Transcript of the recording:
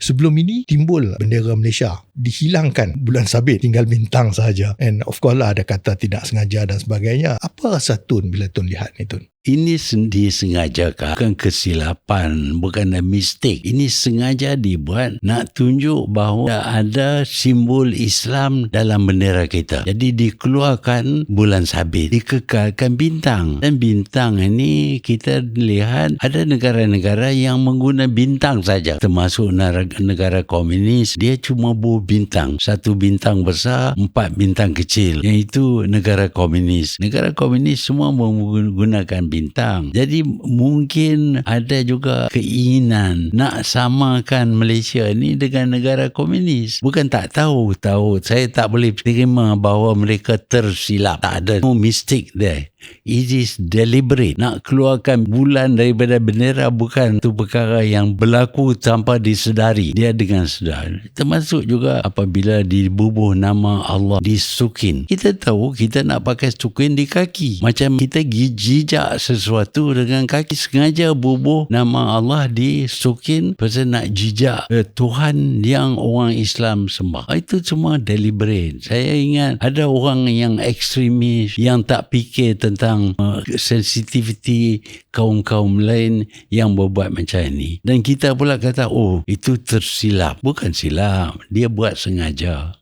sebelum ini timbul bendera Malaysia. Dihilangkan bulan sabit tinggal bintang sahaja. And of course lah ada kata tidak sengaja dan sebagainya. Apa rasa Tun bila Tun lihat ni Tun ini sendi sengaja? Bukan kesilapan, bukan mistake. Ini sengaja dibuat nak tunjuk bahawa ada simbol Islam dalam bendera kita. Jadi dikeluarkan bulan sabit, dikekalkan bintang. Dan bintang ini kita lihat ada negara-negara yang menggunakan bintang saja. Termasuk negara komunis, dia cuma bu bintang. Satu bintang besar, empat bintang kecil. Yang itu negara komunis. Negara komunis semua menggunakan bintang. Jadi mungkin ada juga keinginan nak samakan Malaysia ni dengan negara komunis. Bukan tak tahu, tahu. Saya tak boleh terima bahawa mereka tersilap. Tak ada no mistake there. It is deliberate. Nak keluarkan bulan daripada bendera bukan tu perkara yang berlaku tanpa disedari. Dia dengan sedar. Termasuk juga apabila dibubuh nama Allah di sukin. Kita tahu kita nak pakai sukin di kaki. Macam kita jijak sesuatu dengan kaki sengaja bubuh nama Allah di sukin pasal nak jijak eh, Tuhan yang orang Islam sembah. Itu semua deliberate. Saya ingat ada orang yang ekstremis yang tak fikir tentang uh, sensitivity kaum-kaum lain yang berbuat macam ini. Dan kita pula kata, oh itu tersilap. Bukan silap. Dia buat sengaja.